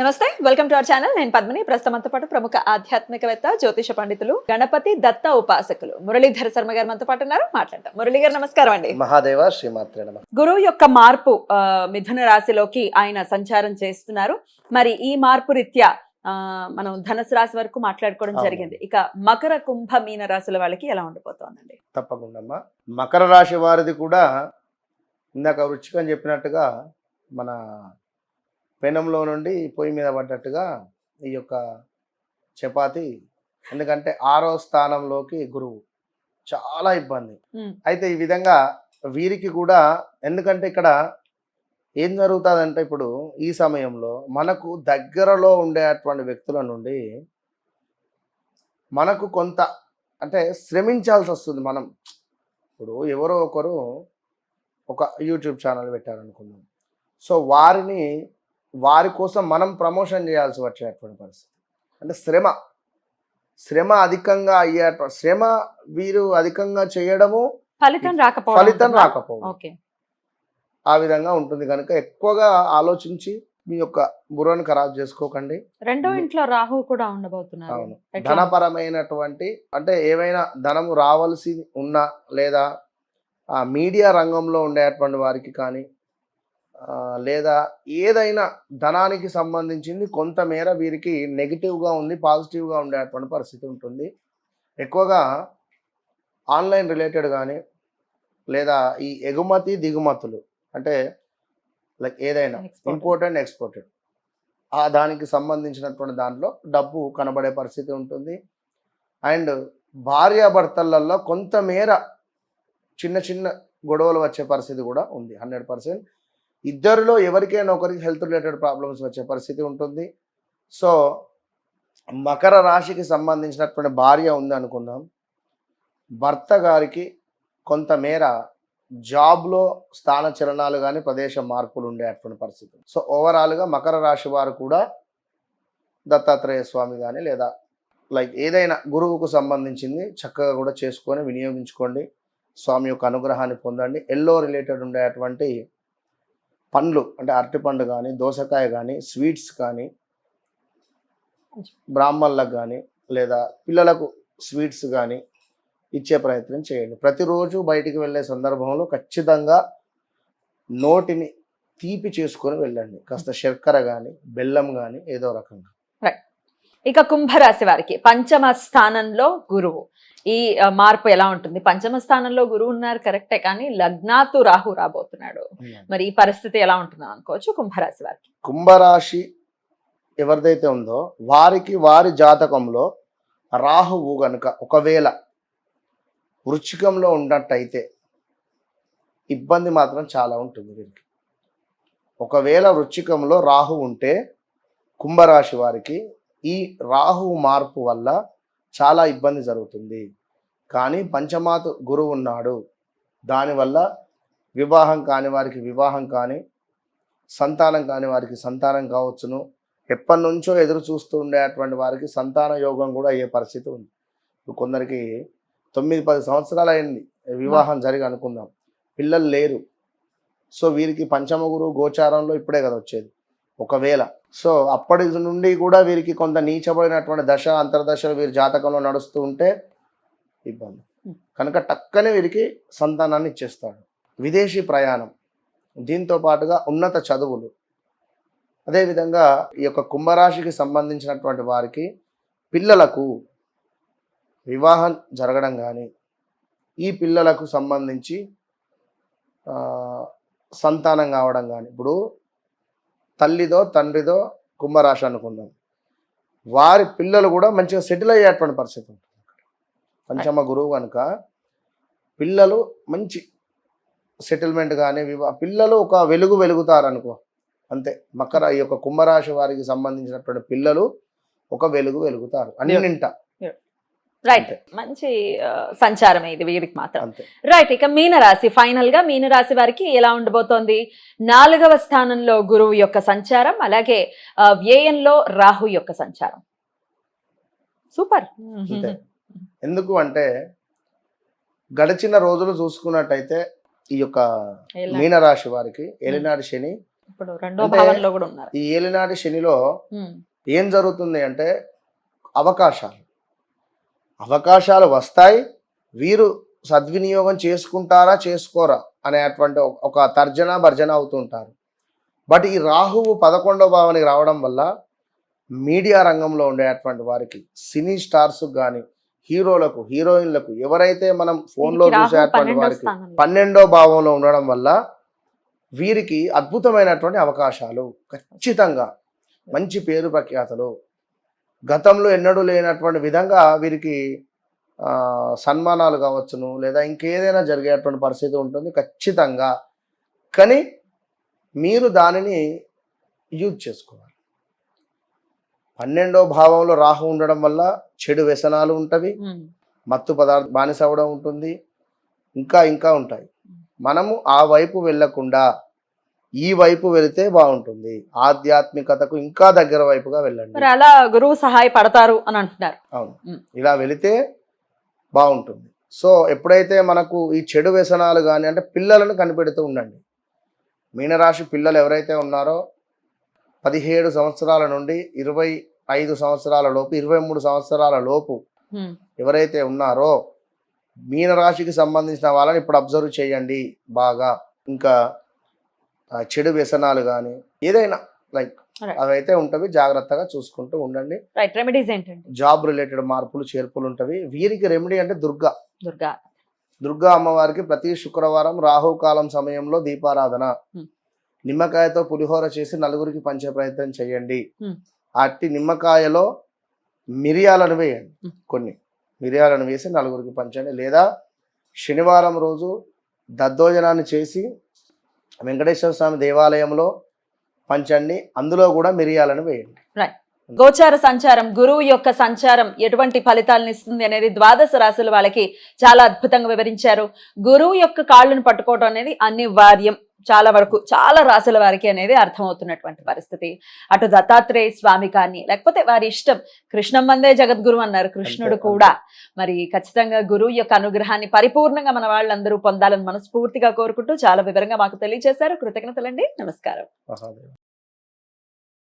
నమస్తే welcome to our channel. నేను పద్మిని. ప్రస్తుతంతో పాటు ప్రముఖ ఆధ్యాత్మికవేత్త జ్యోతిష పండితులు గణపతి దత్త ఉపాసకులు మురళీధర శర్మ గారు మనతో పాటు ఉన్నారు. మాట్లాడతాం మురళీ గారు నమస్కారం అండి. మహాదేవ శ్రీమాత్రే నమ. గురువు యొక్క మార్పు మిథున రాశిలోకి ఆయన సంచారం చేస్తున్నారు. మరి ఈ మార్పు రీత్యా మనం ధనుసు రాశి వరకు మాట్లాడుకోవడం. జరిగింది. ఇక మకర కుంభ మీన రాశుల వాళ్ళకి ఎలా ఉండిపోతుందండి? తప్పకుండా మకర రాశి వారిది కూడా ఇందాక వృచ్చికం చెప్పినట్టుగా మన పెనంలో నుండి పొయ్యి మీద పడ్డట్టుగా ఈ యొక్క చపాతి ఎందుకంటే ఆరో స్థానంలోకి గురువు. చాలా ఇబ్బంది. అయితే ఈ విధంగా వీరికి కూడా ఎందుకంటే ఇక్కడ ఏం జరుగుతుందంటే ఇప్పుడు ఈ సమయంలో మనకు దగ్గరలో ఉండేటువంటి వ్యక్తుల నుండి మనకు కొంత అంటే శ్రమించాల్సి వస్తుంది మనం. ఇప్పుడు ఎవరో ఒకరు ఒక యూట్యూబ్ ఛానల్ పెట్టారనుకుందాం. సో వారిని వారి కోసం మనం ప్రమోషన్ చేయాల్సి వచ్చేటువంటి పరిస్థితి. అంటే శ్రమ. శ్రమ అధికంగా అయ్యే శ్రమ వీరు అధికంగా చేయడము ఫలితం రాకపోవడం ఫలితం? రాకపోవడం. ఆ విధంగా ఉంటుంది కనుక ఎక్కువగా ఆలోచించి మీ యొక్క బుర్రను ఖరాబ్ చేసుకోకండి. రెండో ఇంట్లో రాహు కూడా ఉండబోతున్నారు. అవును? ధనపరమైనటువంటి అంటే ఏవైనా ధనము రావాల్సి ఉన్నా లేదా ఆ మీడియా రంగంలో ఉండేటువంటి వారికి కానీ లేదా ఏదైనా ధనానికి సంబంధించింది కొంతమేర వీరికి నెగిటివ్గా ఉంది పాజిటివ్గా ఉండేటువంటి పరిస్థితి ఉంటుంది. ఎక్కువగా ఆన్లైన్ రిలేటెడ్ కానీ లేదా ఈ ఎగుమతి దిగుమతులు అంటే లైక్ ఏదైనా Export. ఇంపోర్టెంట్ ఎక్స్పోర్టెడ్ ఆ దానికి సంబంధించినటువంటి దాంట్లో డబ్బు కనబడే పరిస్థితి ఉంటుంది. అండ్ భార్యాభర్తలలో కొంతమేర చిన్న చిన్న గొడవలు వచ్చే పరిస్థితి కూడా ఉంది హండ్రెడ్ పర్సెంట్. ఇద్దరిలో ఎవరికైనా ఒకరికి హెల్త్ రిలేటెడ్ ప్రాబ్లమ్స్ వచ్చే పరిస్థితి ఉంటుంది. సో మకర రాశికి సంబంధించినటువంటి భార్య ఉంది అనుకుందాం. భర్త గారికి కొంతమేర జాబ్లో స్థాన చలనాలు కానీ ప్రదేశ మార్పులు ఉండేటువంటి పరిస్థితి. సో ఓవరాల్గా మకర రాశి వారు కూడా దత్తాత్రేయ స్వామి కానీ లేదా లైక్ ఏదైనా గురువుకు సంబంధించింది చక్కగా కూడా చేసుకొని వినియోగించుకోండి. స్వామి యొక్క అనుగ్రహాన్ని పొందండి. ఎల్లో రిలేటెడ్ ఉండేటువంటి పండ్లు అంటే అరటిపండు కానీ దోసకాయ కానీ స్వీట్స్ కానీ బ్రాహ్మణులకు కానీ లేదా పిల్లలకు స్వీట్స్ కానీ ఇచ్చే ప్రయత్నం చేయండి. ప్రతిరోజు బయటికి వెళ్ళే సందర్భంలో ఖచ్చితంగా నోటిని తీపి చేసుకొని వెళ్ళండి. కాస్త శర్కర కానీ బెల్లం కానీ ఏదో రకంగా. ఇక కుంభరాశి వారికి పంచమ స్థానంలో గురువు. ఈ మార్పు ఎలా ఉంటుంది? పంచమ స్థానంలో గురువు ఉన్నారు కరెక్టే కానీ లగ్నాతు రాహు రాబోతున్నాడు. మరి ఈ పరిస్థితి ఎలా ఉంటుందో అనుకోవచ్చు కుంభరాశి వారికి. కుంభరాశి ఎవరిదైతే ఉందో వారికి వారి జాతకంలో రాహువు గనుక ఒకవేళ వృచ్చికంలో ఉన్నట్టయితే ఇబ్బంది మాత్రం చాలా ఉంటుంది వీరికి. ఒకవేళ వృచ్చికంలో రాహు ఉంటే కుంభరాశి వారికి ఈ రాహు మార్పు వల్ల చాలా ఇబ్బంది జరుగుతుంది. కానీ పంచమాతు గురువు ఉన్నాడు. దానివల్ల వివాహం కాని వారికి వివాహం కానీ సంతానం కాని వారికి సంతానం కావచ్చును. ఎప్పటి నుంచో ఎదురు చూస్తూ ఉండేటువంటి వారికి సంతాన యోగం కూడా అయ్యే పరిస్థితి ఉంది. ఇప్పుడు కొందరికి తొమ్మిది పది సంవత్సరాలు అయింది వివాహం జరిగి అనుకుందాం. పిల్లలు లేరు. సో వీరికి పంచమ గురువు గోచారంలో ఇప్పుడే కదా వచ్చేది. ఒకవేళ. సో అప్పటి నుండి కూడా వీరికి కొంత నీచబడినటువంటి దశ అంతర్దశ వీరి జాతకంలో నడుస్తూ ఉంటే ఇబ్బంది. కనుక టక్కనే వీరికి సంతానాన్ని ఇచ్చేస్తాడు. విదేశీ ప్రయాణం. దీంతో పాటుగా ఉన్నత చదువులు. అదేవిధంగా ఈ యొక్క కుంభరాశికి సంబంధించినటువంటి వారికి పిల్లలకు వివాహం జరగడం కానీ ఈ పిల్లలకు సంబంధించి సంతానం కావడం కానీ ఇప్పుడు తల్లిదో తండ్రిదో కుంభరాశి అనుకుందాం. వారి పిల్లలు కూడా మంచిగా సెటిల్ అయ్యేటువంటి పరిస్థితి ఉంటుంది. పంచమ గురువు కనుక పిల్లలు మంచి సెటిల్మెంట్ కానీ వివా పిల్లలు ఒక వెలుగు వెలుగుతారు అనుకో అంతే. మకర ఈ యొక్క కుంభరాశి వారికి సంబంధించినటువంటి పిల్లలు ఒక వెలుగు వెలుగుతారు. అన్నింట. రైట్. మంచి సంచారమే ఇది వీరికి మాత్రం. రైట్ ఇక మీనరాశి ఫైనల్గా మీనరాశి వారికి ఎలా ఉండబోతోంది? నాలుగవ స్థానంలో గురువు యొక్క సంచారం అలాగే వ్యయంలో రాహు యొక్క సంచారం. సూపర్. ఎందుకు అంటే గడిచిన రోజులు చూసుకున్నట్టయితే ఈ యొక్క? మీనరాశి వారికి ఏలినాటి శని ఇప్పుడు రెండో భావంలో కూడా ఉన్నారు. ఈ ఏలినాటి శనిలో ఏం జరుగుతుంది అంటే అవకాశాలు. అవకాశాలు వస్తాయి. వీరు సద్వినియోగం చేసుకుంటారా చేసుకోరా అనేటువంటి ఒక- తర్జన భర్జన అవుతుంటారు బట్ ఈ రాహువు పదకొండవ భావానికి రావడం వల్ల మీడియా రంగంలో ఉండేటువంటి వారికి సినీ స్టార్స్ కానీ హీరోలకు హీరోయిన్లకు ఎవరైతే మనం ఫోన్లో చూసేటువంటి వారికి. పన్నెండో భావంలో ఉండడం వల్ల వీరికి అద్భుతమైనటువంటి అవకాశాలు. ఖచ్చితంగా మంచి పేరు ప్రఖ్యాతలు గతంలో ఎన్నడూ లేనటువంటి విధంగా వీరికి సన్మానాలు కావచ్చును లేదా ఇంకేదైనా జరిగేటువంటి పరిస్థితి ఉంటుంది ఖచ్చితంగా. కానీ మీరు దానిని యూజ్ చేసుకోవాలి. పన్నెండో భావంలో రాహు ఉండడం వల్ల చెడు వ్యసనాలు ఉంటవి మత్తు పదార్థ బానిస అవ్వడం ఉంటుంది ఇంకా ఇంకా ఉంటాయి. మనము ఆ వైపు వెళ్ళకుండా ఈ వైపు వెళితే బాగుంటుంది. ఆధ్యాత్మికతకు ఇంకా దగ్గర వైపుగా వెళ్ళండి. మరి అలా గురువు సహాయపడతారు అని అంటున్నారు. అవును. ఇలా వెళితే బాగుంటుంది. సో ఎప్పుడైతే మనకు ఈ చెడు వ్యసనాలు కానీ అంటే పిల్లలను కనిపెడుతూ ఉండండి. మీనరాశి పిల్లలు ఎవరైతే ఉన్నారో పదిహేడు సంవత్సరాల నుండి ఇరవై ఐదు సంవత్సరాల లోపు ఇరవై మూడు సంవత్సరాల లోపు ఎవరైతే ఉన్నారో మీనరాశికి సంబంధించిన వాళ్ళని ఇప్పుడు అబ్జర్వ్ చేయండి బాగా. ఇంకా చెడు వ్యసనాలు కానీ ఏదైనా లైక్. అవైతే ఉంటవి జాగ్రత్తగా చూసుకుంటూ ఉండండి. రైట్ రెమెడీస్ ఏంటండి? జాబ్ రిలేటెడ్ మార్పులు చేర్పులు ఉంటవి. వీరికి రెమెడీ అంటే దుర్గా. దుర్గా. దుర్గా అమ్మవారికి ప్రతి శుక్రవారం రాహుకాలం సమయంలో దీపారాధన. Hmm. నిమ్మకాయతో పులిహోర చేసి నలుగురికి పంచే ప్రయత్నం చేయండి. Hmm. అట్టి నిమ్మకాయలో మిరియాలను వేయండి. Hmm. కొన్ని. మిరియాలను వేసి నలుగురికి పంచండి. లేదా శనివారం రోజు దద్దోజనాన్ని చేసి వెంకటేశ్వర స్వామి దేవాలయంలో పంచండి అందులో కూడా మిరియాలను వేయండి. గోచార సంచారం గురువు యొక్క సంచారం ఎటువంటి ఫలితాలను ఇస్తుంది అనేది ద్వాదశ రాశుల వాళ్ళకి చాలా అద్భుతంగా వివరించారు. గురువు యొక్క కాళ్ళను పట్టుకోవడం అనేది అనివార్యం. చాలా వరకు చాలా రాశుల వారికి అనేది అర్థమవుతున్నటువంటి పరిస్థితి. అటు దత్తాత్రేయ స్వామి కానీ లేకపోతే వారి ఇష్టం కృష్ణం మందే జగద్గురు అన్నారు కృష్ణుడు. కూడా. మరి ఖచ్చితంగా గురువు యొక్క అనుగ్రహాన్ని పరిపూర్ణంగా మన వాళ్ళందరూ పొందాలని మనస్ఫూర్తిగా కోరుకుంటూ చాలా వివరంగా మాకు తెలియజేశారు. కృతజ్ఞతలండి. నమస్కారం.